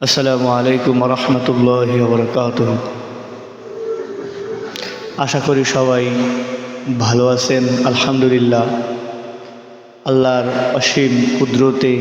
আসসালামু আলাইকুম রহমতুল্লাহ বরকাত আশা করি সবাই ভালো আছেন, আলহামদুলিল্লাহ। আল্লাহর অসীম কুদরতে,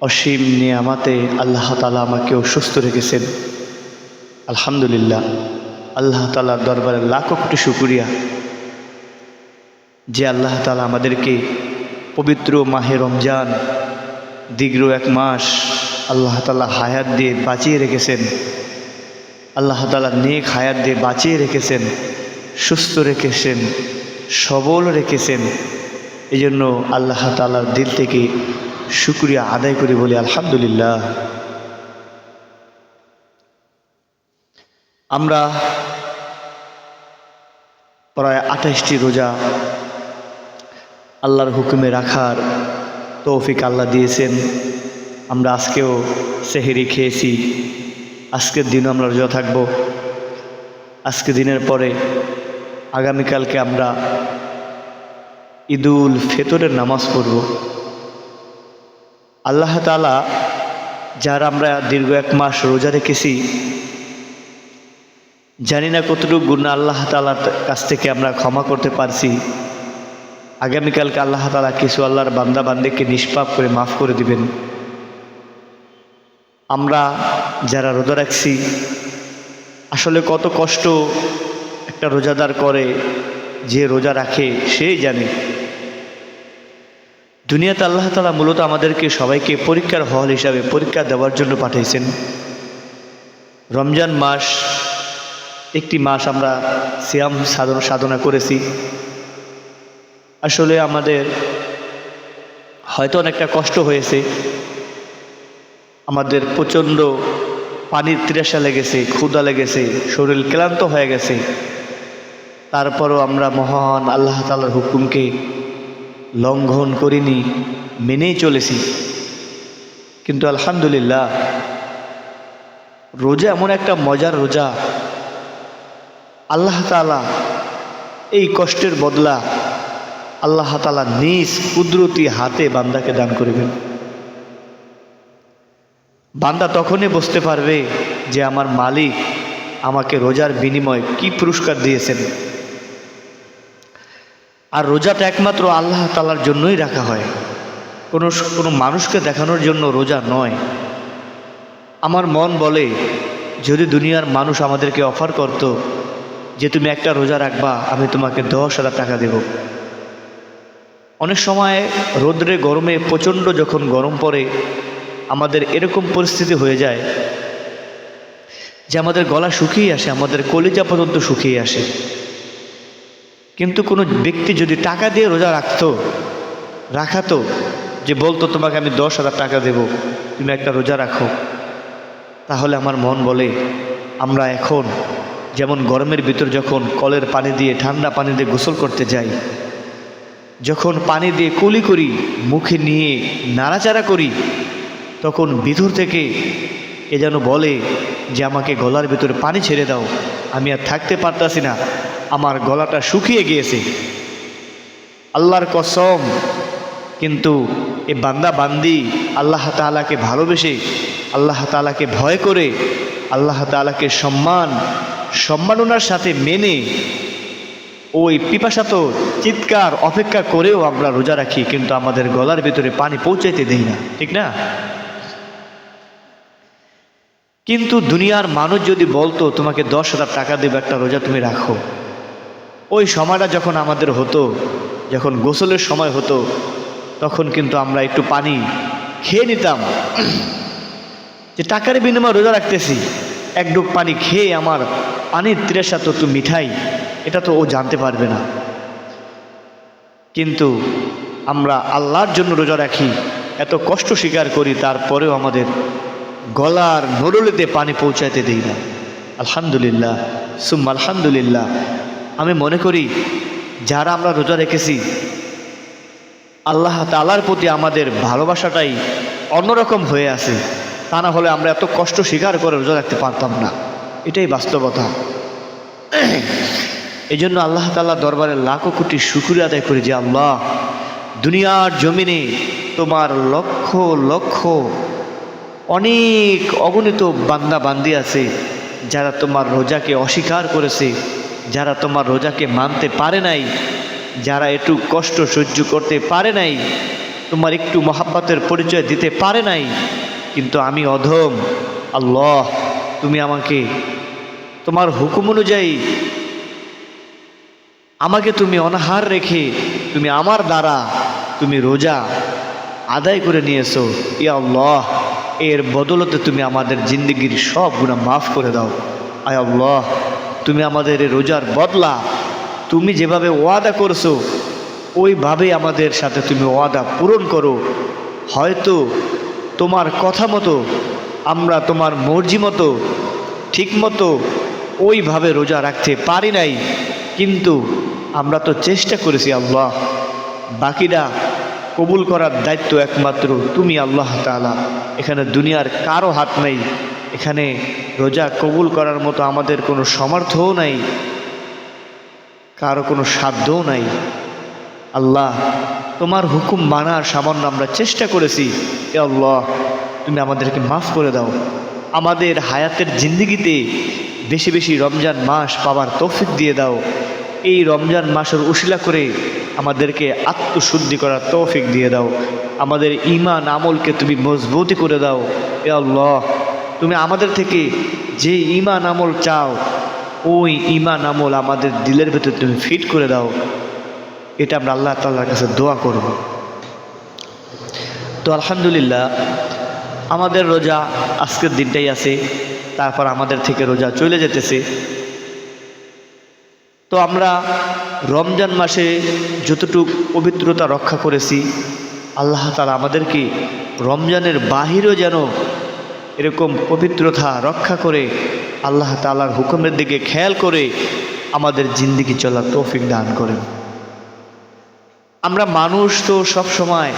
অসীম নিয়ামাতে আল্লাহ তালা আমাকেও সুস্থ রেখেছেন। আলহামদুলিল্লাহ, আল্লাহ তালার দরবারে লাখো কোটি শুকুরিয়া। যে আল্লাহ তালা আমাদেরকে পবিত্র মাহে রমজান, দীর্ঘ এক মাস আল্লাহ তালা হায়াত দিয়ে বাঁচিয়ে রেখেছেন। আল্লাহ তালা নেক হায়াত দিয়ে বাঁচিয়ে রেখেছেন, সুস্থ রেখেছেন, সবল রেখেছেন। এই জন্য আল্লাহ তালার দিল থেকে শুক্রিয়া আদায় করি বলি আলহামদুলিল্লাহ। আমরা প্রায় আঠাশটি রোজা আল্লাহর হুকুমে রাখার তৌফিক আল্লাহ দিয়েছেন। আমরা আজকেও সেহেরি খেয়েছি। আজকের দিনও আমরা রোজা থাকব। আজকে দিনের পরে আগামীকালকে আমরা ঈদুল ফেতরের নামাজ পড়ব। আল্লাহ তালা যার আমরা দীর্ঘ এক মাস রোজা রেখেছি, জানি না কতটুকু গুণা আল্লাহ তালার কাছ থেকে আমরা ক্ষমা করতে পারছি। আগামীকালকে আল্লাহ তালা কিছু আল্লাহর বান্দা বান্দিকে নিষ্পাপ করে মাফ করে দিবেন। আমরা যারা রোজা রাখছি, আসলে কত কষ্ট একটা রোজাদার করে যে রোজা রাখে, সেই জানে। দুনিয়াতে আল্লাহ তালা মূলত আমাদেরকে সবাইকে পরীক্ষার হল হিসাবে পরীক্ষা দেওয়ার জন্য পাঠিয়েছেন। রমজান মাস, একটি মাস আমরা সিয়াম সাধনা সাধনা করেছি। আসলে আমাদের হয়তো অনেকটা কষ্ট হয়েছে। আমাদের প্রচণ্ড পানির তৃষা লেগেছে ক্ষুদা লেগেছে, শরীর ক্লান্ত হয়ে গেছে। তারপরও আমরা মহান আল্লাহ তালার হুকুমকে লঙ্ঘন করিনি, মেনেই চলেছি। কিন্তু আলহামদুলিল্লাহ, রোজা এমন একটা মজার রোজা। আল্লাহ তালা এই কষ্টের বদলা আল্লাহ তালা নিজ কুদরতি হাতে বান্দাকে দান করবেন। বান্দা তখনই বুঝতে পারবে যে আমার মালিক আমাকে রোজার বিনিময়ে কি পুরস্কার দিয়েছেন। আর রোজাটা একমাত্র আল্লাহ তালার জন্যই রাখা হয়। কোনো কোনো মানুষকে দেখানোর জন্য রোজা নয়। আমার মন বলে, যদি দুনিয়ার মানুষ আমাদেরকে অফার করত যে তুমি একটা রোজা রাখবা, আমি তোমাকে দশ হাজার টাকা দেব। অনেক সময় রোদ্রে গরমে প্রচণ্ড যখন গরম পড়ে আমাদের এরকম পরিস্থিতি হয়ে যায় যে আমাদের গলা শুকিয়ে আসে, আমাদের কলিজা পর্যন্ত শুকিয়ে আসে। কিন্তু কোনো ব্যক্তি যদি টাকা দিয়ে রোজা রাখতো, রাখাতো, যে বলতো, তোমাকে আমি দশ হাজার টাকা দেব, তুমি একটা রোজা রাখো। তাহলে আমার মন বলে, আমরা এখন যেমন গরমের ভিতর যখন কলের পানি দিয়ে, ঠান্ডা পানি দিয়ে গোসল করতে যাই, যখন পানি দিয়ে কুলি করি, মুখে নিয়ে নাড়াচাড়া করি তখন ভিতর থেকে এ যেন বলে যে আমাকে গলার ভিতরে পানি ছেড়ে দাও, আমি আর থাকতে পারতাছি না, আমার গলাটা শুকিয়ে গিয়েছে। আল্লাহর কসম, কিন্তু এ বান্দা বান্দি আল্লাহ তালাকে ভালোবেসে, আল্লাহ তালাকে ভয় করে, আল্লাহ তালাকে সম্মান, সম্মাননার সাথে মেনে ওই পিপাসাত চিৎকার, অপেক্ষা করেও আমরা রোজা রাখি, কিন্তু আমাদের গলার ভিতরে পানি পৌঁছাইতে দেই না, ঠিক না? কিন্তু দুনিয়ার মানুষ যদি বলতো, তোমাকে দশ হাজার টাকা দেবে, একটা রোজা তুমি রাখো। ওই সময়টা যখন আমাদের হতো, যখন গোসলের সময় হতো, তখন কিন্তু আমরা একটু পানি খেয়ে নিতাম। যে টাকার বিনিময়ে রোজা রাখতেছি, এক ডুব পানি খেয়ে আমার পানির তৃষা তো একটু মিঠাই, এটা তো ও জানতে পারবে না। কিন্তু আমরা আল্লাহর জন্য রোজা রাখি, এত কষ্ট স্বীকার করি, তারপরেও আমাদের গলার নরলিতে পানি পৌঁছাইতে দিই না। আলহামদুলিল্লাহ সুম আলহামদুলিল্লাহ। আমি মনে করি, যারা আমরা রোজা রেখেছি, আল্লাহ তালার প্রতি আমাদের ভালোবাসাটাই অন্যরকম হয়ে আছে। তা না হলে আমরা এত কষ্ট স্বীকার করে রোজা রাখতে পারতাম না। এটাই বাস্তবতা। এই জন্য আল্লাহ তাল্লাহ দরবারে লাখো কোটি শুকুর আদায় করি যে, আল্লাহ, দুনিয়ার জমিনে তোমার লক্ষ লক্ষ অনেক অগণিত বান্দা বান্দি আছে, যারা তোমার রোজাকে অস্বীকার করেছে, যারা তোমার রোজাকে মানতে পারে নাই, যারা একটু কষ্ট সহ্য করতে পারে নাই, তোমার একটু মহাব্বতের পরিচয় দিতে পারে নাই, কিন্তু আমি অধম। আল্লাহ, তুমি আমাকে, তোমার হুকুম অনুযায়ী আমাকে তুমি অনাহার রেখে তুমি আমার দ্বারা তুমি রোজা আদায় করে নিয়েছো। ইয়া আল্লাহ এর বদলতে তুমি আমাদের জিন্দগির সব গুণা মাফ করে দাও। আয় আল্লাহ, তুমি আমাদের রোজার বদলা। তুমি যেভাবে ওয়াদা করছ ওইভাবে আমাদের সাথে তুমি ওয়াদা পূরণ করো। হয়তো তোমার কথা মতো, আমরা তোমার মর্জি মতো, ঠিক মতো ওইভাবে রোজা রাখতে পারি নাই। কিন্তু আমরা তো চেষ্টা করেছি আল্লাহ। বাকিরা কবুল করার দায়িত্ব একমাত্র তুমি আল্লাহ তাআলা। এখানে দুনিয়ার কারও হাত নেই। এখানে রোজা কবুল করার মতো আমাদের কোনো সমর্থও নাই। কারও কোনো সাধ্যও নাই। আল্লাহ তোমার হুকুম মানার সামান্য আমরা চেষ্টা করেছি। এ আল্লাহ, তুমি আমাদেরকে মাফ করে দাও। আমাদের হায়াতের জিন্দগিতে বেশি বেশি রমজান মাস পাওয়ার তৌফিক দিয়ে দাও। এই রমজান মাসের উশিলা করে আমাদেরকে আত্মশুদ্ধি করার তৌফিক দিয়ে দাও। আমাদের ইমান আমলকে তুমি মজবুতি করে দাও। এ আল্লাহ, তুমি আমাদের থেকে যে ইমান আমল চাও, ওই ইমান আমল আমাদের দিলের ভেতর তুমি ফিট করে দাও। এটা আমরা আল্লাহ তাল্লার কাছে দোয়া করব। তো আলহামদুলিল্লাহ, আমাদের রোজা আজকের দিনটাই আছে, তারপর আমাদের থেকে রোজা চলে যেতেছে। তো আমরা রমজান মাসে যতটুকু পবিত্রতা রক্ষা করেছি, আল্লাহ তালা আমাদেরকে রমজানের বাহিরও যেন এরকম পবিত্রতা রক্ষা করে আল্লাহ তালার হুকুমের দিকে খেয়াল করে আমাদের জিন্দিগি চলার তৌফিক দান করেন। আমরা মানুষ তো সব সময়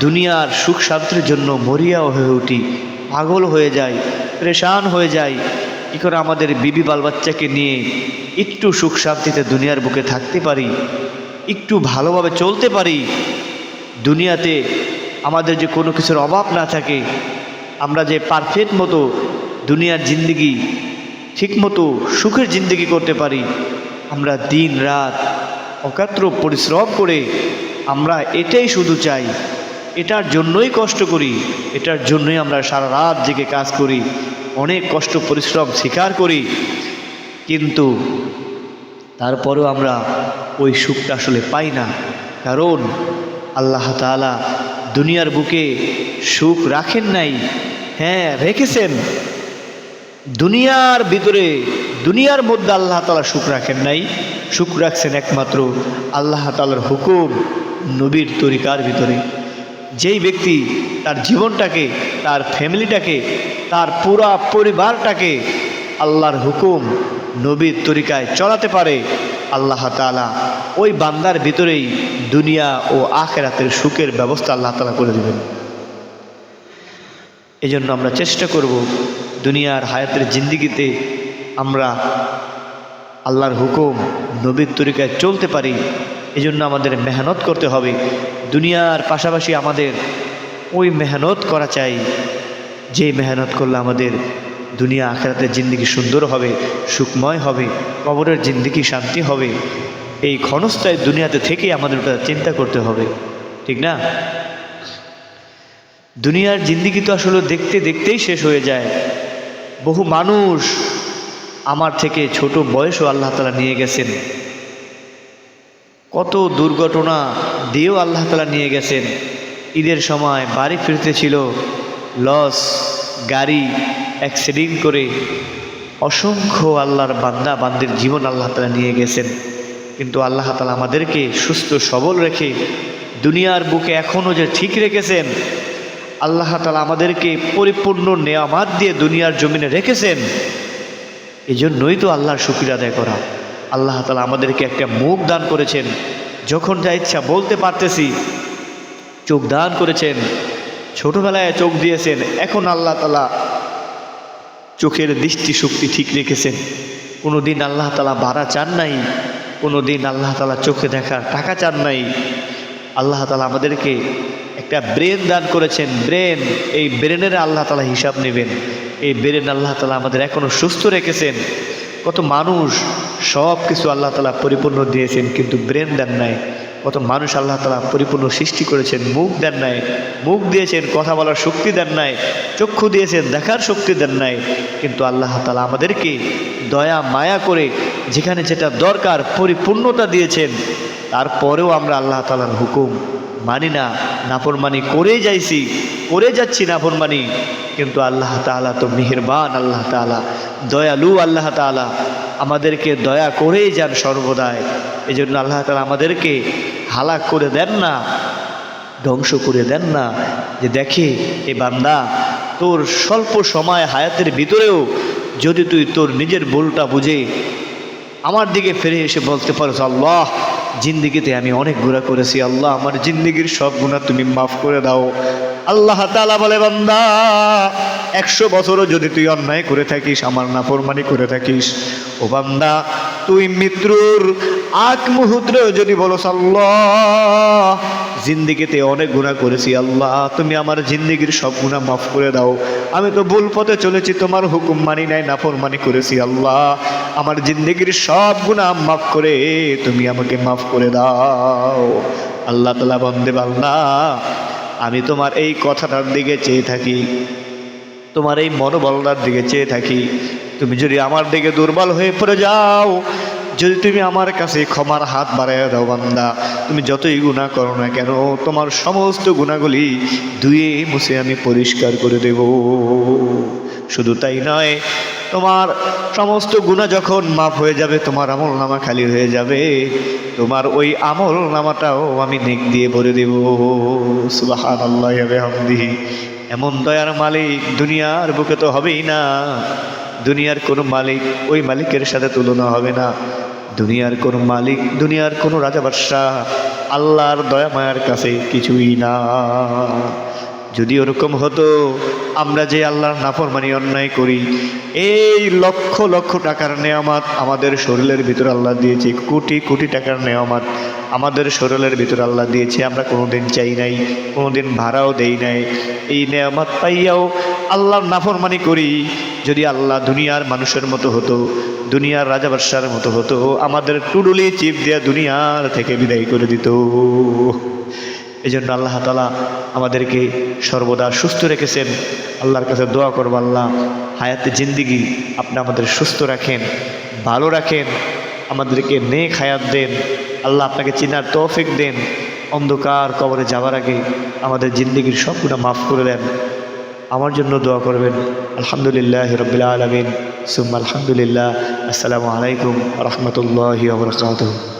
দুনিয়ার সুখ শান্তির জন্য মরিয়া হয়ে উঠি, পাগল হয়ে যাই, পরেশান হয়ে যাই কী করে আমাদের বিবি বাল বাচ্চাকে নিয়ে একটু সুখ শান্তিতে দুনিয়ার বুকে থাকতে পারি, একটু ভালোভাবে চলতে পারি, দুনিয়াতে আমাদের যে কোনো কিছুর অভাব না থাকে, আমরা যে পারফেক্ট মতো দুনিয়ার জিন্দগি ঠিকমতো সুখের জিন্দগি করতে পারি, আমরা দিন রাত অকাত্র পরিশ্রম করে আমরা এটাই শুধু চাই, এটার জন্যই কষ্ট করি, এটার জন্যই আমরা সারা রাত জেগে কাজ করি অনেক কষ্ট, পরিশ্রম স্বীকার করি, কিন্তু তারপরেও আমরা ওই সুখটা আসলে পাই না। কারণ আল্লাহ তাআলা দুনিয়ার বুকে সুখ রাখেন নাই হ্যাঁ রেখেছেন। দুনিয়ার ভিতরে, দুনিয়ার মধ্যে আল্লাহ তালা সুখ রাখেন নাই। সুখ রাখছেন একমাত্র আল্লাহ তালার হুকুম নবীর তরিকার ভিতরে। যেই ব্যক্তি তার জীবনটাকে, তার ফ্যামিলিটাকে, তার পুরা পরিবারটাকে আল্লাহর হুকুম নবীর তরিকায় চলাতে পারে, আল্লাহ তালা ওই বান্দার ভিতরেই দুনিয়া ও আখেরাতের সুখের ব্যবস্থা আল্লাহ তালা করে দেবেন। এজন্য আমরা চেষ্টা করব দুনিয়ার হায়াতের জিন্দিগিতে আমরা আল্লাহর হুকুম নবীর তরিকায় চলতে পারি এজন্য আমাদের মেহনত করতে হবে। দুনিয়ার পাশাপাশি আমাদের ওই মেহনত করা চাই, যে মেহনত করলে আমাদের দুনিয়া আখেরাতের জিন্দিগি সুন্দর হবে, সুখময় হবে, কবরের জিন্দিগি শান্তি হবে। এই ক্ষণস্থায় দুনিয়াতে থেকেই আমাদের ওটা চিন্তা করতে হবে, ঠিক না? দুনিয়ার জিন্দিগি তো আসলে দেখতে দেখতেই শেষ হয়ে যায়। বহু মানুষ আমার থেকে ছোট বয়সও আল্লাহ তালা নিয়ে গেছেন। কত দুর্ঘটনা দিয়েও আল্লাহ তালা নিয়ে গেছেন। ঈদের সময় বাড়ি ফিরতে ছিল, লস, গাড়ি অ্যাক্সিডেন্ট করে অসংখ্য আল্লাহর বান্দা, বান্দির জীবন আল্লাহ তালা নিয়ে গেছেন। কিন্তু আল্লাহ তালা আমাদেরকে সুস্থ, সবল রেখে দুনিয়ার বুকে এখনও যে ঠিক রেখেছেন, আল্লাহ তালা আমাদেরকে পরিপূর্ণ নেয়ামাত দিয়ে দুনিয়ার জমিনে রেখেছেন এই জন্যই তো আল্লাহর শুক্র আদায় করা। আল্লাহ তালা আমাদেরকে একটা মুখ দান করেছেন। যখন যা ইচ্ছা বলতে পারতেছি, চোখ দান করেছেন, ছোটবেলায় চোখ দিয়েছেন, এখন আল্লাহ তালা চোখের দৃষ্টি শক্তি ঠিক রেখেছেন। কোনো দিন আল্লাহ তালা বাড়া চান নাই কোনো দিন আল্লাহ তালা চোখে দেখার টাকা চান নাই। আল্লাহ তালা আমাদেরকে একটা ব্রেন দান করেছেন, ব্রেন, এই ব্রেনের আল্লাহ তালা হিসাব নেবেন। এই ব্রেন আল্লাহ তালা আমাদের এখনও সুস্থ রেখেছেন। কত মানুষ সব কিছু আল্লাহ তালা পরিপূর্ণ দিয়েছেন, কিন্তু ব্রেন দেন নাই। কত মানুষ আল্লাহ তালা পরিপূর্ণ সৃষ্টি করেছেন, মুখ দেন নাই। মুখ দিয়েছেন, কথা বলার শক্তি দেন নাই। চক্ষু দিয়েছেন, দেখার শক্তি দেন নাই। কিন্তু আল্লাহ তালা আমাদেরকে দয়া, মায়া করে যেখানে যেটা দরকার, পরিপূর্ণতা দিয়েছেন। তারপরেও আমরা আল্লাহ তালার হুকুম মানি না, নাফরমানি করে যাইছি, করে যাচ্ছি নাফরমানি। কিন্তু আল্লাহ তাআলা তো মেহেরবান আল্লাহ তাআলা দয়ালু আল্লাহ তাআলা আমাদেরকে দয়া করেই যান সর্বদাই। এই জন্য আল্লাহ তাআলা আমাদেরকে হালাক করে দেন না, ধ্বংস করে দেন না। যে দেখে, এ বান্দা, তোর স্বল্প সময় হায়াতের ভিতরেও যদি তুই তোর নিজের ভুলটা বুঝে, আমার দিকে ফিরে এসে বলতে পারো আল্লাহ, জিন্দিগিতে আমি অনেক গুণা করেছি। আল্লাহ, আমার জিন্দিগির সব গুণা তুমি মাফ করে দাও। আল্লাহ তালা বলে, বান্দা, একশো বছরও যদি তুই অন্যায় করে থাকিস, আমার না নাফরমানি করে থাকিস, ও বান্দা, তুই মৃত্যুর আগ মুহূর্তে যদি বলো আল্লাহ, জিন্দিগিতে অনেক গুণা করেছি, আল্লাহ, তুমি আমার জিন্দিগির সব গুণা মাফ করে দাও। আমি তো ভুল পথে চলেছি, তোমার হুকুম মানি নাই, নাফরমানি করেছি, আল্লাহ, আমার জিন্দিগির সব গুণা মাফ করে তুমি আমাকে মাফ করে দাও। আল্লাহ তালা বন্দে আল্লাহ আমি তোমার এই কথাটার দিকে চেয়ে থাকি, তোমার এই মনোবলটার দিকে চেয়ে থাকি। তুমি যদি আমার দিকে দুর্বল হয়ে পড়ে যাও, যদি তুমি আমার কাছে ক্ষমার হাত বাড়াইয়া দাও বান্দা, তুমি যতই গুণা করো না কেন, তোমার সমস্ত গুণাগুলি ধুয়ে মুছে আমি পরিষ্কার করে দেব। শুধু তাই নয় তোমার সমস্ত গুণা যখন মাফ হয়ে যাবে, তোমার আমল নামা খালি হয়ে যাবে, তোমার ওই আমল নামাটাও আমি নেক দিয়ে ভরে দেব। সুবাহান আল্লাহ হামদিহি এমন দয়ার মালিক দুনিয়ার বুকে তো হবেই না। দুনিয়ার কোনো মালিক ওই মালিকের সাথে তুলনা হবে না। দুনিয়ার কোনো মালিক, দুনিয়ার কোনো রাজা বাদশাহ আল্লাহর দয়া মায়ার কাছে কিছুই না। যদি ওরকম হতো, আমরা যে আল্লাহর নাফরমানি অন্যায় করি, এই লক্ষ লক্ষ টাকার নেয়ামাত আমাদের শরীরের ভিতর আল্লাহ দিয়েছে, কোটি কোটি টাকার নেয়ামাত আমাদের শরীরের ভিতর আল্লাহ দিয়েছে, আমরা কোনোদিন চাই নাই, কোনোদিন ভাড়াও দেই নাই। এই নেয়ামাত পাইয়াও আল্লাহর নাফরমানি করি, যদি আল্লাহ দুনিয়ার মানুষের মতো হতো, দুনিয়ার রাজা বাদশার মতো হতো, আমাদের টুডুলি চিপ দেয়া দুনিয়ার থেকে বিদায় করে দিত। এই জন্য আল্লাহ তালা আমাদেরকে সর্বদা সুস্থ রেখেছেন। আল্লাহর কাছে দোয়া করব আল্লাহ, হায়াতে জিন্দিগি আপনি আমাদের সুস্থ রাখেন, ভালো রাখেন, আমাদেরকে নেক হায়াত দেন। আল্লাহ আপনাকে চিনার তৌফিক দেন। অন্ধকার কবরে যাওয়ার আগে আমাদের জিন্দিগির সবগুলো মাফ করে দেন। আমার জন্য দোয়া করবেন, আলহামদুলিল্লাহ রবিল আলমিন। সুম্মা আলহামদুলিল্লাহ। আসসালামু আলাইকুম রহমতুল্লাহ বরকাত